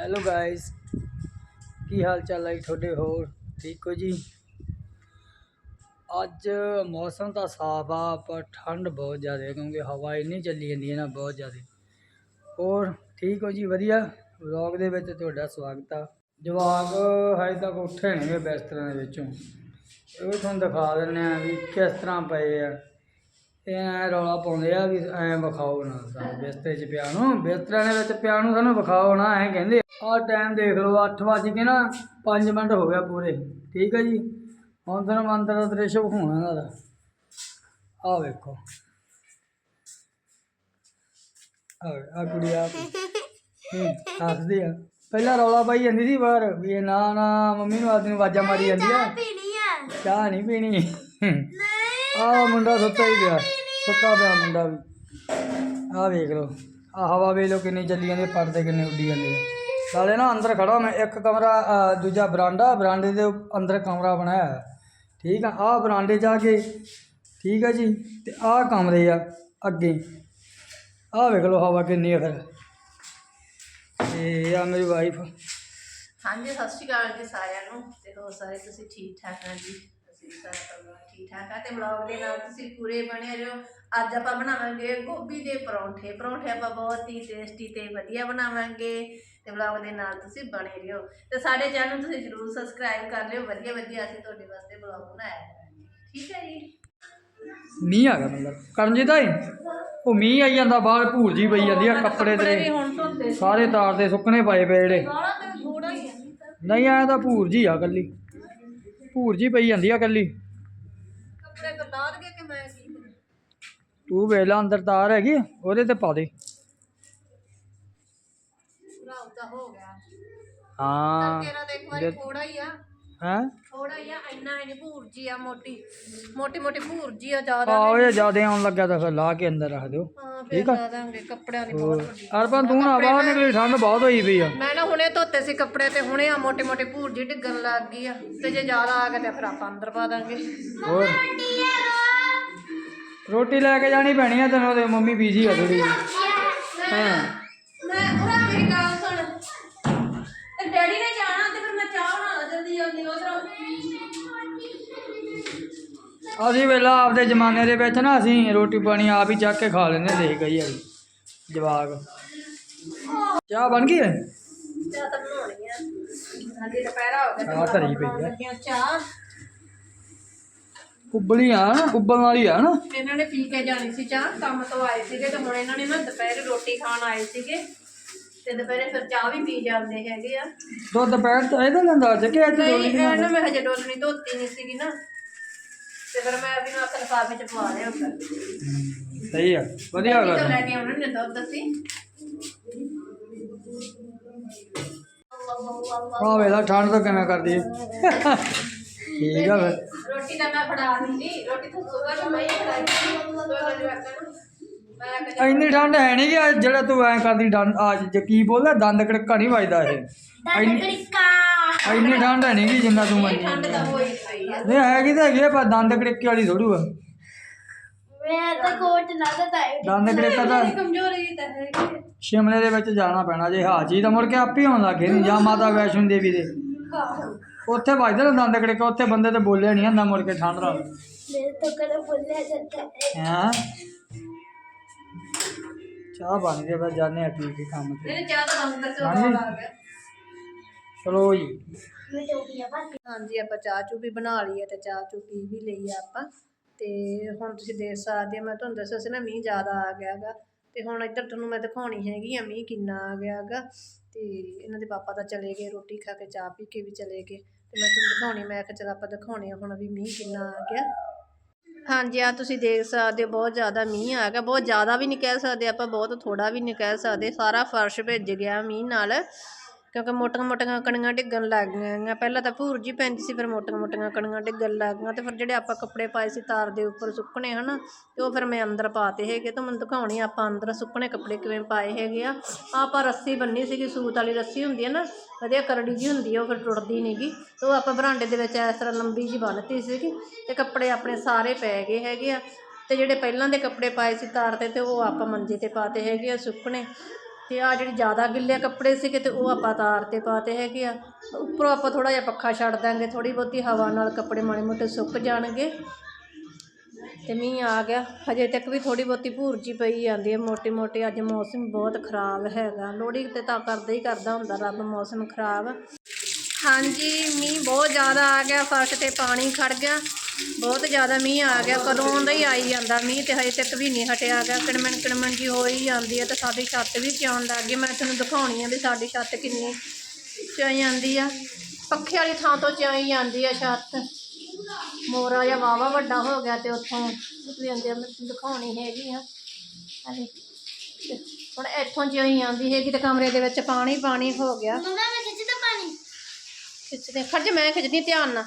Hello guys, ਕੀ ਹਾਲ ਚਾਲ ਹੈ ਜੀ ਤੁਹਾਡੇ ਹੋਰ? ਠੀਕ ਹੋ ਜੀ? ਅੱਜ ਮੌਸਮ ਤਾਂ ਸਾਫ਼ ਆ, ਪਰ ਠੰਡ ਬਹੁਤ ਜ਼ਿਆਦਾ ਹੈ ਕਿਉਂਕਿ ਹਵਾ ਇੰਨੀ ਚੱਲੀ ਜਾਂਦੀ ਹੈ ਨਾ, ਬਹੁਤ ਜ਼ਿਆਦਾ। ਹੋਰ, ਠੀਕ ਹੋ ਜੀ? ਵਧੀਆ? ਵਲੌਗ ਦੇ ਵਿੱਚ ਤੁਹਾਡਾ ਸਵਾਗਤ ਆ। ਜਵਾਕ ਹਜੇ ਤੱਕ ਉੱਠੇ ਨਹੀਂ ਬਿਸਤਰਿਆਂ ਦੇ ਵਿੱਚੋਂ। ਇਹ ਵੀ ਤੁਹਾਨੂੰ ਦਿਖਾ ਦਿੰਦੇ ਆ ਵੀ ਕਿਸ ਤਰ੍ਹਾਂ ਪਏ ਆ। ਇਹ ਐ ਰੌਲਾ ਪਾਉਂਦੇ ਆ ਵੀ ਐ ਵਿਖਾਓ ਨਾ ਸਾਨੂੰ ਬਿਸਤਰੇ 'ਚ ਪਿਆ ਨੂੰ। ਬਿਸਤਰਿਆਂ ਦੇ ਵਿੱਚ ਪਿਆ ਨੂੰ ਸਾਨੂੰ ਵਿਖਾਓ ਨਾ ਐ ਕਹਿੰਦੇ ਆਹ ਟਾਈਮ ਦੇਖ ਲਓ 8 ਵੱਜ ਕੇ ਨਾ 5 ਮਿੰਟ ਹੋ ਗਿਆ ਪੂਰੇ। ਠੀਕ ਹੈ ਜੀ? ਹੁਣ ਤੁਹਾਨੂੰ ਅੰਦਰ ਦਾ ਦ੍ਰਿਸ਼ ਵਿਖਾਉਣਾ ਇਹਨਾਂ ਦਾ। ਆਹ ਵੇਖੋ। ਆ ਆ ਕੁੜੀ ਆ ਹੱਸਦੀ ਆ। ਪਹਿਲਾਂ ਰੌਲਾ ਪਾਈ ਜਾਂਦੀ ਸੀ ਬਾਹਰ ਵੀ ਇਹ ਨਾ ਨਾ ਮੰਮੀ ਨੂੰ ਆਦਮੀ ਆਵਾਜ਼ਾਂ ਮਾਰੀ ਜਾਂਦੀ ਆ। ਆ। ਚਾਹ ਨਹੀਂ ਪੀਣੀ। ਆਹ ਮੁੰਡਾ ਸੁੱਤਾ ਹੀ ਪਿਆ। ਸੁੱਤਾ ਪਿਆ ਮੁੰਡਾ ਵੀ। ਆਹ ਵੇਖ ਲਓ, ਆਹ ਹਵਾ ਵੇਖ ਲਓ ਕਿੰਨੀ ਚੱਲੀ ਜਾਂਦੀ, ਪਰਦੇ ਕਿੰਨੇ ਉੱਡੀ ਜਾਂਦੇ ਆ। ਨਾਲੇ ਨਾ ਅੰਦਰ ਖੜਾ ਮੈਂ, ਇੱਕ ਕਮਰਾ ਦੂਜਾ ਬਰਾਂਡਾ, ਬਰਾਂਡੇ ਦੇ ਅੰਦਰ ਕਮਰਾ ਬਣਾਇਆ ਠੀਕ ਆ, ਆਹ ਬਰਾਂਡੇ ਜਾ ਕੇ, ਠੀਕ ਆ ਜੀ, ਤੇ ਆਹ ਕਮਰੇ ਆ ਅੱਗੇ। ਆਹ ਵੇਖ ਲਓ ਹਵਾ ਕਿੰਨੀ ਆ ਫਿਰ। ਤੇ ਆ ਮੇਰੀ ਵਾਈਫ ਹਾਂਜੀ, ਸਤਿ ਸ਼੍ਰੀ ਅਕਾਲ ਜੀ ਸਾਰਿਆਂ ਨੂੰ, ਤੇ ਹੋ ਸਾਰੇ ਤੁਸੀਂ ਠੀਕ ਠਾਕ ਆ ਜੀ? ਅਸੀਂ ਸਾਰਾ ਠੀਕ ਆ ਤੇ ਵਲੌਗ ਦੇ ਨਾਲ ਤੁਸੀਂ ਪੂਰੇ ਬਣੇ ਰਹੋ। ਅੱਜ ਆਪਾਂ ਬਣਾਵਾਂਗੇ ਗੋਭੀ ਦੇ ਪਰੌਂਠੇ। ਪਰੌਂਠੇ ਆਪਾਂ ਬਹੁਤ ਹੀ ਟੇਸਟੀ ਤੇ ਵਧੀਆ ਬਣਾਵਾਂਗੇ ਤੇ ਵਲੌਗ ਦੇ ਨਾਲ ਤੁਸੀਂ ਬਣੇ ਰਹੋ। ਤੇ ਸਾਡੇ ਚੈਨਲ ਨੂੰ ਤੁਸੀਂ ਜਰੂਰ ਸਬਸਕ੍ਰਾਈਬ ਕਰ ਲਿਓ। ਵਧੀਆ ਵਧੀਆ ਅਸੀਂ ਤੁਹਾਡੇ ਵਾਸਤੇ ਵਲੌਗ ਬਣਾਇਆ ਕਰਾਂਗੇ। ਠੀਕ ਹੈ ਜੀ? ਮੀਂਹ ਆ ਗਿਆ ਮਤਲਬ। ਕਰਨਜੀਤ ਆਈ ਉਹ ਮੀਂਹ ਆਈ ਜਾਂਦਾ ਬਾਹਰ ਭੂਰ ਜੀ ਪਈ ਜਾਂਦੀ ਆ ਕੱਪੜੇ ਹੁਣ ਧੋਤੇ ਸਾਰੇ ਤਾਰ ਦੇ ਸੁੱਕਣੇ ਪਏ ਪਏ ਜਿਹੜੇ। ਤੇ ਥੋੜਾ ਨਹੀਂ ਆਇਆ ਤਾਂ ਭੂਰ ਜੀ ਆ ਕੱਲੀ ਭੂਰ ਜੀ ਪਈ ਜਾਂਦੀ ਆ ਕੱਲੀ ਕੱਪੜੇ ਬਰਦਾਦ ਕੇ ਕਿ ਮੈਂ ਕੀ ਕਰਾਂ ਤੂੰ ਵੇਲਾ ਅੰਦਰ ਤਾਰ ਹੈਗੀ ਆ, ਉਹਦੇ ਤੇ ਪਾ ਦੇ। ਪੂਰਾ ਉਦਾਂ ਹੋ ਗਿਆ। ਹਾਂ। ਤੇਰਾ ਤੇ ਇੱਕ ਵਾਰੀ ਥੋੜਾ ਹੀ ਆ। ਹੈ? ਥੋੜਾ ਹੀ ਆ ਇੰਨਾ ਹੀ ਨਹੀਂ ਭੂਰਜੀ ਆ ਮੋਟੀ। ਮੋਟੀ ਮੋਟੀ ਭੂਰਜੀ ਆ ਜ਼ਿਆਦਾ ਆਹੋ ਇਹ ਜਿਆਦੇ ਆਉਣ ਲੱਗਾ ਤਾਂ ਫਿਰ ਲਾ ਕੇ ਅੰਦਰ ਰੱਖ ਦਿਓ। ਫਿਰ ਲਾ ਦਾਂਗੇ ਕੱਪੜਿਆਂ ਦੀ ਬਹੁਤ ਵੱਡੀ। ਅਰਪਨ ਤੂੰ ਨਾ ਬਾਹਰ ਨਿਕਲੀ ਠੰਡ ਬਹੁਤ ਹੋਈ ਪਈ ਆ। ਮੈਂ ਨਾ ਹੁਣੇ ਧੋਤੇ ਸੀ ਕੱਪੜੇ ਤੇ ਹੁਣੇ ਆ ਮੋਟੀ ਮੋਟੀ ਭੂਰਜੀ ਡਿੱਗਣ ਲੱਗ ਗਈ ਆ। ਤੇ ਜੇ ਜ਼ਿਆਦਾ ਆ ਗਿਆ ਤੇ ਫਿਰ ਆਪਾਂ ਅੰਦਰ ਪਾ ਦਾਂਗੇ। ਹੋਰ। ਰੋਟੀ ਲੈ ਕੇ ਜਾਣੀ ਪੈਣੀ ਆ ਤੈਨੂੰ ਤੇ ਮੰਮੀ ਬੀਜੀ ਆ ਥੋੜੀ ਹਾਂ। ਮੈਂ ਉਹਦਾ ਮੇਰੀ ਗੱਲ ਸੁਣ। ਤੇ ਡੈਡੀ ਨੇ ਜਾਣਾ ਤੇ ਫਿਰ ਮੈਂ ਚਾਹ ਬਣਾ ਲਾ ਜਲਦੀ ਜਲਦੀ ਉਧਰੋਂ ਅਸੀਂ ਵੇਲਾ ਆਪਦੇ ਜ਼ਮਾਨੇ ਦੇ ਵਿੱਚ ਨਾ ਅਸੀਂ ਰੋਟੀ ਪਾਣੀ ਆਪ ਹੀ ਚੱਕ ਕੇ ਖਾ ਲੈਂਦੇ ਦੇਖ ਗਈ ਆ ਜਵਾਕ। ਚਾਹ ਬਣ ਗਈ ਹੈ ਚਾਹ ਤਾਂ ਬਣਾਉਣੀ ਆ। ਹਾਂਜੀ ਦੁਪਹਿਰਾ ਹੋ ਗਿਆ ਚਾਹ ਧਰੀ ਪਈ ਆ ਲੱਗਿਆ ਚਾਹ ਉਬਲੀ ਆ ਨਾ ਉਬਲਣ ਵਾਲੀ ਆ ਨਾ। ਇਹਨਾਂ ਨੇ ਪੀ ਕੇ ਜਾਣੀ ਸੀ ਚਾਹ ਕੰਮ ਤੋਂ ਆਏ ਸੀਗੇ ਤੇ ਹੁਣ ਇਹਨਾਂ ਨੇ ਨਾ ਦੁਪਹਿਰੇ ਰੋਟੀ ਖਾਣ ਆਏ ਸੀਗੇ। ਤੇ ਦੁਪਹਿਰੇ ਫਿਰ ਚਾਹ ਵੀ ਪੀ ਜਾਂਦੇ ਹੈਗੇ ਆ। ਦੁੱਧ ਦੁਪਹਿਰ ਤਾਂ ਇਹਦਾ ਲੈਂਦਾ ਅੱਜ ਕਿ ਅੱਜ ਨਹੀਂ ਦੋਲੀ ਇਹ ਨਾ ਮੈਂ ਹਜੇ ਡੋਲਣੀ ਧੋਤੀ ਨਹੀਂ ਸੀਗੀ ਨਾ। ਤੇ ਫਿਰ ਮੈਂ ਵੀ ਨਾ ਲਿਫਾਫੇ ਚ ਪਵਾ ਲਿਆ ਉੱਪਰ। ਸਹੀ ਆ ਵਧੀਆ ਤੋਂ ਗੱਲ ਲੈ ਕੇ ਆਉਣਾ ਨੇ ਦੁੱਧ ਅਸੀਂ। ਆ ਵੇਲਾ ਠੰਡ ਤੋਂ ਕਿਵੇਂ ਕਰਦੀ ਹੈ ਠੀਕ ਆ ਫਿਰ ਰੋਟੀ ਤਾਂ ਮੈਂ ਫੜਾ ਦਿੰਦੀ ਰੋਟੀ ਤਾਂ ਸੋਗਾ ਕਿ ਮੈਂ ਹੀ ਫੜਾਈ ਦੋਨਾਂ ਦੇ ਵਾਕਾਂ ਨੂੰ। ਮੈਂ ਕਿਹਾ ਇੰਨੀ ਠੰਡ ਹੈ ਨਹੀਂ ਕਿ ਅੱਜ ਜਿਹੜਾ ਤੂੰ ਐ ਕਰਦੀ ਡੰਡ ਅੱਜ ਕੀ ਬੋਲਦਾ ਦੰਦ ਕੜਕਾ ਨਹੀਂ ਵੱਜਦਾ ਇਹ। ਇੰਨੀ ਇੰਨੀ ਠੰਡ ਹੈ ਨਹੀਂ ਕਿ ਜਿੰਨਾ ਤੂੰ ਮੰਨੀ ਠੰਡ ਤਾਂ ਹੋਈ ਪਈ ਆ। ਨਹੀਂ ਹੈਗੀ ਤਾਂ ਹੈਗੀ ਆ, ਪਰ ਦੰਦ ਕੜਕੇ ਵਾਲੀ ਥੋੜੂ ਆ ਮੈਂ ਤਾਂ ਕੋਟ ਨਾ ਤਾਂ ਦੰਦ ਕੜਕਾ ਤਾਂ ਕਮਜ਼ੋਰੀ। ਸ਼ਿਮਲੇ ਦੇ ਵਿੱਚ ਜਾਣਾ ਪੈਣਾ ਜੇ ਹਾਜੀ ਤਾਂ ਮੁੜ ਕੇ ਆਪੇ ਆਉਣ ਲੱਗੇ ਜਾਂ ਮਾਤਾ ਵੈਸ਼ਨੋ ਦੇਵੀ ਦੇ। ਉੱਥੇ ਵੱਜਦੇ ਨਾ ਦੰਦ ਕੜਕੇ ਉੱਥੇ ਬੰਦੇ ਤੇ ਬੋਲਿਆ ਨਹੀਂ ਜਾਂਦਾ ਮੁੜ ਕੇ ਠੰਡ ਨਾਲ ਮੇਰੇ ਤੋਂ ਕਦੇ ਬੋਲਿਆ ਜਾਂਦਾ ਹੈ। ਹੈਂ? ਚਾਹ ਬਣ ਗਈ ਬਸ ਜਾਣੇ ਆ ਪੀ ਕੇ ਕੰਮ ਤੇ। ਇਹਨੇ ਚਾਹ ਤਾਂ ਬੰਦ ਕਰ ਹਾਂਜੀ। ਆ ਗਿਆ। ਚਲੋ ਜੀ। ਕੇ ਹਾਂਜੀ ਆਪਾਂ ਚਾਹ ਚੂ ਵੀ ਬਣਾ ਲਈ ਹੈ ਤੇ ਚਾਹ ਚੂ ਪੀ ਵੀ ਲਈ ਆ ਆਪਾਂ। ਤੇ ਹੁਣ ਤੁਸੀਂ ਦੇਖ ਸਕਦੇ ਹੋ ਮੈਂ ਤੁਹਾਨੂੰ ਦੱਸਿਆ ਸੀ ਨਾ ਮੀਂਹ ਜ਼ਿਆਦਾ ਆ ਗਿਆ ਹੈਗਾ। ਤੇ ਹੁਣ ਇੱਧਰ ਤੁਹਾਨੂੰ ਮੈਂ ਦਿਖਾਉਣੀ ਹੈਗੀ ਆ ਮੀਂਹ ਕਿੰਨਾ ਆ ਗਿਆ ਹੈਗਾ। ਤੇ ਇਹਨਾਂ ਦੇ ਪਾਪਾ ਤਾਂ ਚਲੇ ਗਏ ਰੋਟੀ ਖਾ ਕੇ ਚਾਹ ਪੀ ਕੇ ਵੀ ਚਲੇ ਗਏ। ਤੇ ਮੈਂ ਤੁਹਾਨੂੰ ਦਿਖਾਉਣੀ, ਮੈਂ ਕਿਹਾ ਚਲ ਆਪਾਂ ਦਿਖਾਉਣੇ ਆ, ਹੁਣ ਵੀ ਮੀਂਹ ਕਿੰਨਾ ਆ ਗਿਆ। ਹਾਂਜੀ ਆ ਤੁਸੀਂ ਦੇਖ ਸਕਦੇ ਹੋ, ਬਹੁਤ ਜ਼ਿਆਦਾ ਮੀਂਹ ਆ ਗਿਆ, ਬਹੁਤ ਜ਼ਿਆਦਾ ਵੀ ਨਹੀਂ ਕਹਿ ਸਕਦੇ ਆਪਾਂ, ਬਹੁਤ ਥੋੜਾ ਵੀ ਨਹੀਂ ਕਹਿ ਸਕਦੇ, ਸਾਰਾ ਫਰਸ਼ ਭਿੱਜ ਗਿਆ ਮੀਂਹ ਨਾਲ। ਕਿਉਂਕਿ ਮੋਟੀਆਂ ਮੋਟੀਆਂ ਕਣੀਆਂ ਡਿੱਗਣ ਲੱਗ ਗਈਆਂ ਪਹਿਲਾਂ ਤਾਂ ਭੂਰ ਜੀ ਪੈਂਦੀ ਸੀ, ਫਿਰ ਮੋਟੀਆਂ ਮੋਟੀਆਂ ਕਣੀਆਂ ਡਿੱਗਣ ਲੱਗ ਗਈਆਂ ਤੇ ਫਿਰ ਜਿਹੜੇ ਆਪਾਂ ਕੱਪੜੇ ਪਾਏ ਸੀ ਤਾਰ ਦੇ ਉੱਪਰ ਸੁੱਕਣੇ ਹਨਾ, ਤੇ ਉਹ ਫਿਰ ਮੈਂ ਅੰਦਰ ਪਾਤੇ ਹੈਗੇ ਤਾਂ ਮੈਨੂੰ ਦਿਖਾਉਣੀ ਆਪਾਂ ਅੰਦਰ ਸੁੱਕਣੇ ਕੱਪੜੇ ਕਿਵੇਂ ਪਾਏ ਹੈਗੇ ਆ। ਆਪਾਂ ਰੱਸੀ ਬੰਨੀ ਸੀਗੀ, ਸੂਤ ਵਾਲੀ ਰੱਸੀ ਹੁੰਦੀ ਹੈ ਨਾ, ਵਧੀਆ ਕਰੜੀ ਜੀ ਹੁੰਦੀ ਆ, ਉਹ ਫਿਰ ਟੁੱਟਦੀ ਨਹੀਂਗੀ ਤੇ ਉਹ ਆਪਾਂ ਬਰਾਂਡੇ ਦੇ ਵਿੱਚ ਇਸ ਤਰ੍ਹਾਂ ਲੰਬੀ ਜੀ ਬੰਨ੍ਹਤੀ ਸੀਗੀ ਤੇ ਕੱਪੜੇ ਆਪਣੇ ਸਾਰੇ ਪੈ ਗਏ ਹੈਗੇ ਆ। ਤੇ ਜਿਹੜੇ ਪਹਿਲਾਂ ਦੇ ਕੱਪੜੇ ਪਾਏ ਸੀ ਤਾਰ ਤੇ ਤੇ ਉਹ ਆਪਾਂ ਮੰਜੇ ਤੇ ਪਾਤੇ ਹੈਗੇ ਆ ਸੁੱਕਣੇ। ਤੇ ਆ ਜਿਹੜੇ ਜ਼ਿਆਦਾ ਗਿੱਲੇ ਕੱਪੜੇ ਸੀਗੇ ਤੇ ਉਹ ਆਪਾਂ ਤਾਰ ਤੇ ਪਾਤੇ ਹੈਗੇ ਆ। ਉੱਪਰੋਂ ਆਪਾਂ ਥੋੜਾ ਜਿਹਾ ਪੱਖਾ ਛੱਡ ਦਾਂਗੇ ਥੋੜੀ ਬਹੁਤੀ ਹਵਾ ਨਾਲ ਕੱਪੜੇ ਮਾੜੇ ਮੋਟੇ ਸੁੱਕ ਜਾਣਗੇ। ਤੇ ਮੀਂਹ ਆ ਗਿਆ। ਹਜੇ ਤੱਕ ਵੀ ਥੋੜੀ ਬਹੁਤੀ ਭੂਰਜੀ ਪਈ ਜਾਂਦੀ ਹੈ ਮੋਟੀ ਮੋਟੀ। ਅੱਜ ਮੌਸਮ ਬਹੁਤ ਖਰਾਬ ਹੈਗਾ। ਲੋਹੜੀ ਤੇ ਤਾਂ ਕਰਦਾ ਹੀ ਕਰਦਾ ਹੁੰਦਾ, ਰੱਬ ਮੌਸਮ ਖਰਾਬ ਹਾਂਜੀ, ਮੀਂਹ ਬਹੁਤ ਜ਼ਿਆਦਾ ਆ ਗਿਆ, ਫਰਸ਼ ਤੇ ਪਾਣੀ ਖੜ ਗਿਆ। ਬਹੁਤ ਜ਼ਿਆਦਾ ਮੀਂਹ ਆ ਗਿਆ ਕਦੋਂ ਦਾ ਹੀ ਆਈ ਜਾਂਦਾ ਮੀਂਹ ਤੇ ਹਜੇ ਤੱਕ ਵੀ ਨਹੀਂ ਹਟਿਆ ਗਿਆ ਕਿਣਮਣ ਕਿਣਮਣ ਜੀ ਹੋ ਹੀ ਜਾਂਦੀ ਹੈ ਤੇ ਸਾਡੀ ਛੱਤ ਵੀ ਚਿਉਣ ਲੱਗ ਗਈ। ਮੈਂ ਤੁਹਾਨੂੰ ਦਿਖਾਉਣੀ ਆ ਵੀ ਸਾਡੀ ਛੱਤ ਕਿੰਨੀ ਚਿਉਂ ਜਾਂਦੀ ਆ। ਪੱਖੇ ਵਾਲੀ ਥਾਂ ਤੋਂ ਚਿਉਂ ਜਾਂਦੀ ਆ ਛੱਤ। ਮੋਰਾ ਜਾਂ ਵਾਵਾ ਵੱਡਾ ਹੋ ਗਿਆ ਤੇ ਉੱਥੋਂ ਅੰਦਰ ਮੈਂ ਤੁਹਾਨੂੰ ਦਿਖਾਉਣੀ ਹੈਗੀ ਆ। ਤੇ ਹੁਣ ਇੱਥੋਂ ਜਿਉਂ ਹੀ ਆਉਂਦੀ ਹੈਗੀ ਤੇ ਕਮਰੇ ਦੇ ਵਿੱਚ ਪਾਣੀ ਪਾਣੀ ਹੋ ਗਿਆ। ਮੰਮਾ ਮੈਂ ਖਿੱਚਦਾ ਪਾਣੀ। ਖਿੱਚਦੇ ਖੜ ਜਾ ਮੈਂ ਖਿੱਚਦੀ ਧਿਆਨ ਨਾਲ।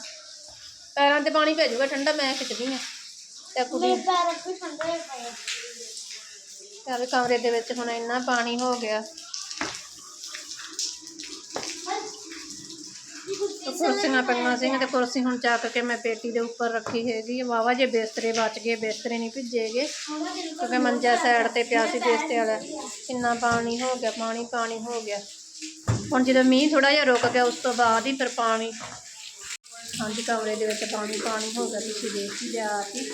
ਪੈਰਾਂ ਤੇ ਪਾਣੀ ਭੇਜੂਗਾ ਠੰਡਾ ਮੈਂ ਖਿੱਚਦੀ ਆ ਤੇ ਕੁੜੀ ਪੈਰ ਵੀ ਠੰਡੇ ਪਏ। ਚੱਲ ਕਮਰੇ ਦੇ ਵਿੱਚ ਹੁਣ ਇੰਨਾ ਪਾਣੀ ਹੋ ਗਿਆ। ਕੁਰਸੀਆਂ ਪਈਆਂ ਸੀ ਤੇ ਕੁਰਸੀ ਹੁਣ ਚੱਕ ਕੇ ਮੈਂ ਪੇਟੀ ਦੇ ਉੱਪਰ ਰੱਖੀ ਹੈਗੀ ਵਾਵਾ ਜੇ ਬਿਸਤਰੇ ਬਚ ਗਏ ਬਿਸਤਰੇ ਨਹੀਂ ਭਿੱਜੇਗੇ। ਕਿਉਂਕਿ ਮੰਜਾ ਸਾਈਡ ਤੇ ਪਿਆ ਸੀ ਬਿਸਤਰੇ ਵਾਲਾ। ਕਿੰਨਾ ਪਾਣੀ ਹੋ ਗਿਆ ਪਾਣੀ ਪਾਣੀ ਹੋ ਗਿਆ। ਹੁਣ ਜਦੋਂ ਮੀਂਹ ਥੋੜਾ ਜਿਹਾ ਰੁਕ ਗਿਆ ਉਸ ਤੋਂ ਬਾਅਦ ਹੀ ਫਿਰ ਪਾਣੀ ਹਾਂਜੀ, ਕਮਰੇ ਦੇ ਵਿੱਚ ਪਾਣੀ ਪਾਣੀ ਹੋ ਗਿਆ, ਤੁਸੀਂ ਦੇਖ ਹੀ ਲਿਆ ਸੀ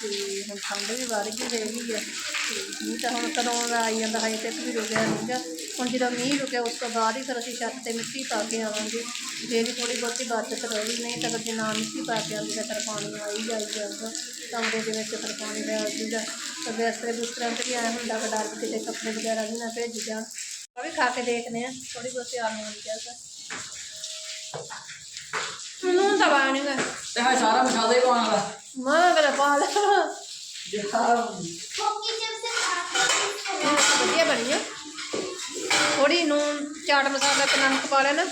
ਤੇ ਹੁਣ ਠੰਡ ਵੀ ਵੱਧ ਗਈ ਹੈਗੀ ਆ। ਤੇ ਮੀਂਹ ਤਾਂ ਹੁਣ ਕਦੋਂ ਦਾ ਆਈ ਜਾਂਦਾ, ਹਜੇ ਤੱਕ ਵੀ ਰੁਕਿਆ ਨਹੀਂਗਾ ਹੁਣ ਜਦੋਂ ਮੀਂਹ ਰੁਕਿਆ, ਉਸ ਤੋਂ ਬਾਅਦ ਹੀ ਫਿਰ ਅਸੀਂ ਛੱਤ ਤੇ ਮਿੱਟੀ ਪਾ ਕੇ ਆਵਾਂਗੇ। ਜੇ ਵੀ ਥੋੜੀ ਬਹੁਤੀ ਬਚਤ ਰਹੀ, ਨਹੀਂ ਤਾਂ ਜੇ ਨਾ ਮਿੱਟੀ ਪਾ ਕੇ ਆਉਂਦੀ ਤਾਂ ਫਿਰ ਪਾਣੀ ਆਈ ਹੀ ਜਾਈ ਜਾਊਗਾ ਕਮਰੇ ਦੇ ਵਿੱਚ ਫਿਰ ਪਾਣੀ ਦਾ ਜੂਗਾ ਤਾਂ ਬਿਸਤਰੇ ਬੁਸਤਰਿਆਂ ਤੇ ਵੀ ਆਇਆ ਹੁੰਦਾ ਵਾ ਡਰ ਕਿਤੇ ਕੱਪੜੇ ਵਗੈਰਾ ਵੀ ਨਾ ਭੇਜ ਜਾਣ। ਉਹ ਵੀ ਖਾ ਕੇ ਦੇਖਦੇ ਆ ਥੋੜੀ ਬਹੁਤੀ ਆਲੂ ਵਾਲੀ ਕਿਹਾ ਨੂੰ ਤਾਂ ਬਾਣੀਗਾ ਤੇ ਹਾਂ ਸਾਰਾ ਮਸਾਲਾ ਹੀ ਪਾਉਣ ਵਾਲਾ। ਮਾਂ ਕਰੇ ਪਾ ਲੈ ਵਧੀਆ ਬਣੀ ਆ। ਥੋੜੀ ਨੂਨ ਚਾਟ ਮਸਾਲਾ ਤੇ ਨਮਕ ਪਾ ਲੈਣਾ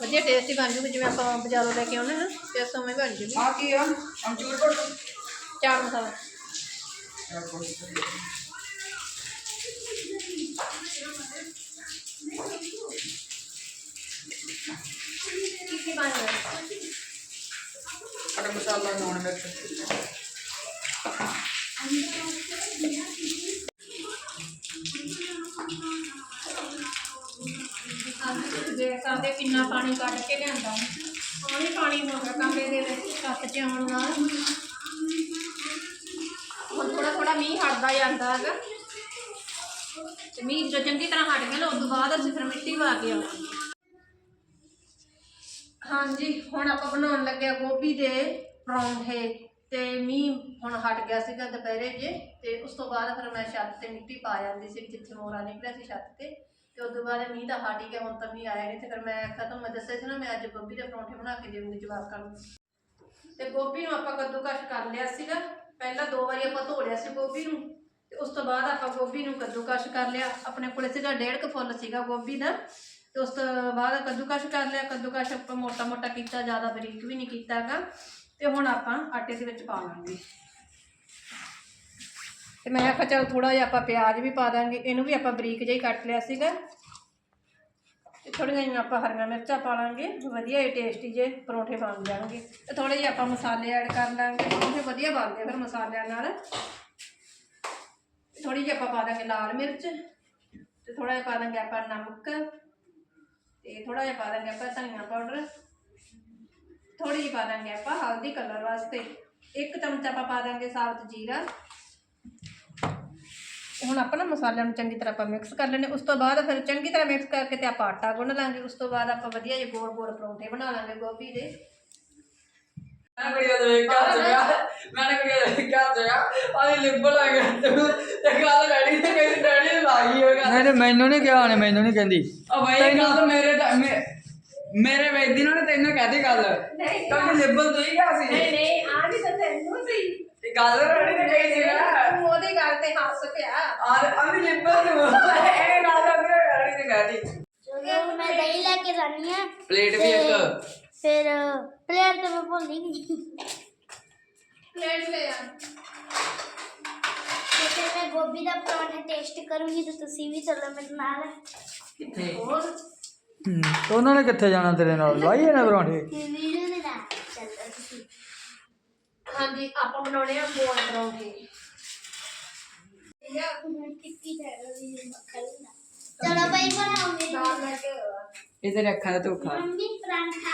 ਵਧੀਆ ਟੇਸਟੀ ਬਣ ਜੂਗੀ ਜਿਵੇਂ ਆਪਾਂ ਬਾਜ਼ਾਰੋਂ ਲੈ ਕੇ ਆਉਂਦੇ ਨਾ ਤੇ ਉਸ ਉਵੇਂ ਬਣ ਜੂਗੀ। ਆ ਕੀ ਆ? ਅਮਚੂਰ ਕੋਟ ਚਾਟ ਮਸਾਲਾ। ਕੀ ਮਸਾਲਾ ਨੋਨ ਮਿਰਚ ਦੇਖ ਸਕਦੇ ਕਿੰਨਾ ਪਾਣੀ ਕੱਢ ਕੇ ਲਿਆਂਦਾ ਪਾਣੀ ਪਾਣੀ ਹੋ ਗਿਆ ਕਮਰੇ ਦੇ ਵਿੱਚ, ਛੱਤ 'ਚ ਆਉਣ ਨਾਲ। ਹੁਣ ਥੋੜਾ ਥੋੜਾ ਮੀਂਹ ਹਟਦਾ ਜਾਂਦਾ ਹੈਗਾ। ਤੇ ਮੀਂਹ ਜੋ ਚੰਗੀ ਤਰ੍ਹਾਂ ਹਟ ਗਿਆ ਨਾ ਉਸ ਤੋਂ ਬਾਅਦ ਅਸੀਂ ਫਿਰ ਮਿੱਟੀ ਪਾ ਕੇ ਆਵਾਂਗੇ ਹਾਂਜੀ, ਹੁਣ ਆਪਾਂ ਬਣਾਉਣ ਲੱਗਿਆ ਗੋਭੀ ਦੇ ਪਰੌਂਠੇ ਤੇ ਮੀਂਹ ਹੁਣ ਹਟ ਗਿਆ ਸੀਗਾ ਦੁਪਹਿਰੇ ਜੇ, ਤੇ ਉਸ ਤੋਂ ਬਾਅਦ ਫਿਰ ਮੈਂ ਛੱਤ ਤੇ ਮਿੱਟੀ ਪਾ ਜਾਂਦੀ ਸੀ ਜਿੱਥੇ ਮੋਰਾ ਨਿਕਲਿਆ ਸੀ ਛੱਤ ਤੇ ਤੇ ਉਸ ਤੋਂ ਬਾਅਦ ਮੀਂਹ ਤਾਂ ਹਟ ਹੀ ਗਿਆ, ਹੁਣ ਤਾਂ ਮੀਂਹ ਆਇਆ ਨਹੀਂ ਤੇ ਫਿਰ ਮੈਂ ਖਤਮ, ਮੈਂ ਦੱਸਿਆ ਸੀ ਨਾ ਮੈਂ ਅੱਜ ਗੋਭੀ ਦੇ ਪਰੌਂਠੇ ਬਣਾ ਕੇ ਦੇਵਾਂਗੀ ਜਵਾਕਾਂ ਨੂੰ। ਤੇ ਗੋਭੀ ਨੂੰ ਆਪਾਂ ਕੱਦੂਕਸ਼ ਕਰ ਲਿਆ ਸੀਗਾ, ਪਹਿਲਾਂ ਦੋ ਵਾਰੀ ਆਪਾਂ ਧੋ ਲਿਆ ਸੀ ਗੋਭੀ ਨੂੰ, ਤੇ ਉਸ ਤੋਂ ਬਾਅਦ ਆਪਾਂ ਗੋਭੀ ਨੂੰ ਕੱਦੂਕਸ਼ ਕਰ ਲਿਆ। ਆਪਣੇ ਕੋਲੇ ਸੀਗਾ ਡੇਢ ਕੁ ਫੁੱਲ ਸੀਗਾ ਗੋਭੀ ਦਾ ਤੇ ਉਸ ਤੋਂ ਬਾਅਦ ਕੱਦੂਕਸ਼ ਕਰ ਲਿਆ, ਕੱਦੂਕਸ਼ ਆਪਾਂ ਮੋਟਾ ਮੋਟਾ ਕੀਤਾ, ਜ਼ਿਆਦਾ ਬਰੀਕ ਵੀ ਨਹੀਂ ਕੀਤਾਗਾ ਤੇ ਹੁਣ ਆਪਾਂ ਆਟੇ ਦੇ ਵਿੱਚ ਪਾ ਲਾਂਗੇ। ਤੇ ਮੈਂ ਆਖਿਆ ਚਲ ਥੋੜਾ ਜਿਹਾ ਆਪਾਂ ਪਿਆਜ਼ ਵੀ ਪਾ ਦਾਂਗੇ, ਇਹਨੂੰ ਵੀ ਆਪਾਂ ਬਰੀਕ ਜਿਹਾ ਹੀ ਕੱਟ ਲਿਆ ਸੀਗਾ। ਤੇ ਥੋੜ੍ਹੀਆਂ ਜਿਹੀਆਂ ਆਪਾਂ ਹਰੀਆਂ ਮਿਰਚਾਂ ਪਾ ਲਾਂਗੇ ਵਧੀਆ ਹੀ ਟੇਸਟੀ ਜੇ ਪਰੌਂਠੇ ਬਣ ਜਾਣਗੇ। ਤੇ ਥੋੜ੍ਹੇ ਜਿਹੇ ਆਪਾਂ ਮਸਾਲੇ ਐਡ ਕਰ ਲਾਂਗੇ ਪਰੌਂਠੇ ਵਧੀਆ ਬਣਦੇ ਆ ਫਿਰ ਮਸਾਲਿਆਂ ਨਾਲ। ਥੋੜ੍ਹੀ ਜਿਹੀ ਆਪਾਂ ਪਾ ਦਾਂਗੇ ਲਾਲ ਮਿਰਚ, ਤੇ ਥੋੜ੍ਹਾ ਜਿਹਾ ਪਾ ਦਾਂਗੇ ਆਪਾਂ ਨਮਕ। ਤੇ ਥੋੜਾ ਜਿਹਾ ਪਾ ਦਾਂਗੇ ਆਪਾਂ ਧਨੀਆ ਪਾਊਡਰ। ਥੋੜੀ ਜਿਹੀ ਪਾ ਦਾਂਗੇ ਆਪਾਂ ਹਲਦੀ ਕਲਰ ਵਾਸਤੇ। ਇੱਕ ਚਮਚਾ ਆਪਾਂ ਪਾ ਦਾਂਗੇ ਸਾਬਤ ਜੀਰਾ। ਤੇ ਹੁਣ ਆਪਾਂ ਨਾ ਮਸਾਲਿਆਂ ਨੂੰ ਚੰਗੀ ਤਰ੍ਹਾਂ ਆਪਾਂ ਮਿਕਸ ਕਰ ਲੈਣੇ। ਉਸ ਤੋਂ ਬਾਅਦ ਫਿਰ ਚੰਗੀ ਤਰ੍ਹਾਂ ਮਿਕਸ ਕਰਕੇ ਤੇ ਆਪਾਂ ਆਟਾ ਗੁੰਨ ਲਾਂਗੇ। ਉਸ ਤੋਂ ਬਾਅਦ ਆਪਾਂ ਵਧੀਆ ਜਿਹੇ ਗੋਲ ਗੋਲ ਪਰੌਂਠੇ ਬਣਾ ਲਾਂਗੇ ਗੋਭੀ ਦੇ। ਮੈਂ ਕੁੜੀ ਦਾ ਵੇਖ ਕੇ ਗਿਆ। ਮੈਂ ਕੁੜੀ ਦਾ ਵੇਖ ਕੇ ਹੱਸ ਗਿਆ। ਆਦੀ ਲਿਬਲ ਆ ਗਿਆ ਤੂੰ ਤੇ ਗੱਲ ਡੈਡੀ ਤੇ ਕਹਿੰਦੀ ਡੈਡੀ ਨੇ ਲਾਈ ਹੋਗਾ ਨਹੀਂ ਮੈਨੂੰ ਨਹੀਂ ਕਿਹਾ ਉਹਨੇ ਮੈਨੂੰ ਨਹੀਂ ਕਹਿੰਦੀ। ਆ ਭਾਈ ਇਹ ਗੱਲ ਮੇਰੇ ਮੇਰੇ ਵੇਖਦੀ ਨਾ ਤੈਨੂੰ ਕਹਦੀ ਗੱਲ ਨਹੀਂ ਤਾਂ ਲਿਬਲ ਤੂੰ ਹੀ ਗਿਆ ਸੀ ਨਹੀਂ ਨਹੀਂ ਆ ਵੀ ਤਾਂ ਤੈਨੂੰ ਸੀ ਇਹ ਗੱਲ ਡੈਡੀ ਨੇ ਕਹੀ ਸੀ ਨਾ ਤੂੰ ਉਹਦੀ ਗੱਲ ਤੇ ਹੱਸ ਪਿਆ ਆ ਆਦੀ ਲਿਬਲ ਤੂੰ ਇਹ ਗੱਲ ਤਾਂ ਡੈਡੀ ਨੇ ਕਹਦੀ ਚਲੋ ਮੈਂ ਦਹੀਂ ਲੈ ਕੇ ਜਾਨੀ ਆ ਪਲੇਟ ਵੀ ਇੱਕ ਫਿਰ ਪਲੇਟ ਤੇ ਮੈਂ ਭੁੱਲ ਹੀ ਗਈ ਪਲੇਟ ਲੈ ਆ ਤੇ ਫਿਰ ਮੈਂ ਗੋਭੀ ਦਾ ਪਰੌਂਠਾ ਟੇਸਟ ਕਰੂੰਗੀ ਤੇ ਤੁਸੀਂ ਵੀ ਚੱਲੋ ਮੇਰੇ ਨਾਲ ਕਿੱਥੇ ਹੋਰ ਤੇ ਉਹਨਾਂ ਨੇ ਕਿੱਥੇ ਜਾਣਾ ਤੇਰੇ ਨਾਲ? ਲਾਈਏ ਨਾ ਪਰੌਂਠੇ? ਵੀਡੀਓ ਦੇ ਚੱਲੋ ਤੁਸੀਂ ਹਾਂਜੀ ਆਪਾਂ ਬਣਾਉਣੇ ਆ ਗੋਲ ਪਰੌਂਠੇ ਚਲੋ ਭਾਈ ਬਣਾਉਂਗੇ ਇਹਦੇ ਰੱਖਾਂ ਦਾ ਧੋਖਾ। ਮੰਮੀ ਪਰਾਂਠਾ।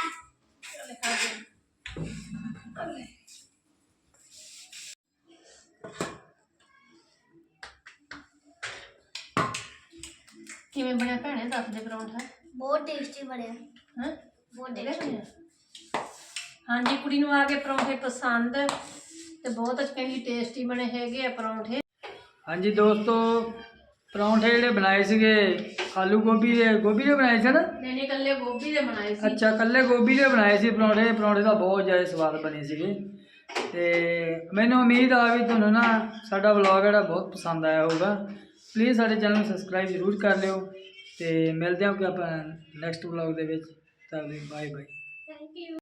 ਕਿਵੇਂ ਬਣਿਆ ਭੈਣੇ ਦੱਸ ਦੇ ਪਰੌਂਠਾ? ਬਹੁਤ ਟੇਸਟੀ ਬਣਿਆ। ਹਾਂ? ਬਹੁਤ ਟੇਸਟੀ ਹਾਂਜੀ ਕੁੜੀ ਨੂੰ ਆ ਕੇ ਪਰੌਂਠੇ ਪਸੰਦ। ਤੇ ਬਹੁਤ ਕਹਿੰਦੀ ਟੇਸਟੀ ਬਣੇ ਹੈਗੇ ਆ ਪਰੌਂਠੇ। ਹਾਂਜੀ ਦੋਸਤੋ ਪਰੌਂਠੇ ਜਿਹੜੇ ਬਣਾਏ ਸੀਗੇ ਆਲੂ ਗੋਭੀ ਦੇ ਗੋਭੀ ਦੇ ਬਣਾਏ ਸੀ ਨਾ? ਨਹੀਂ ਨਹੀਂ ਕੱਲੇ ਗੋਭੀ ਦੇ ਬਣਾਏ ਸੀ। ਅੱਛਾ ਕੱਲੇ ਗੋਭੀ ਦੇ ਬਣਾਏ ਸੀ ਪਰੌਂਠੇ। ਪਰੌਂਠੇ ਤਾਂ ਬਹੁਤ ਜ਼ਿਆਦਾ ਸਵਾਦ ਬਣੇ ਸੀਗੇ। ਤੇ ਮੈਨੂੰ ਉਮੀਦ ਆ ਵੀ ਤੁਹਾਨੂੰ ਨਾ ਸਾਡਾ ਵਲੌਗ ਜਿਹੜਾ ਬਹੁਤ ਪਸੰਦ ਆਇਆ ਹੋਊਗਾ। ਪਲੀਜ਼ ਸਾਡੇ ਚੈਨਲ ਨੂੰ ਸਬਸਕ੍ਰਾਈਬ ਜ਼ਰੂਰ ਕਰ ਲਿਓ। ਤੇ ਮਿਲਦੇ ਹਾਂ ਕਿ ਆਪਾਂ ਨੈਕਸਟ ਵਲੌਗ ਦੇ ਵਿੱਚ। ਤਦ ਬਾਏ ਬਾਏ ਥੈਂਕ ਯੂ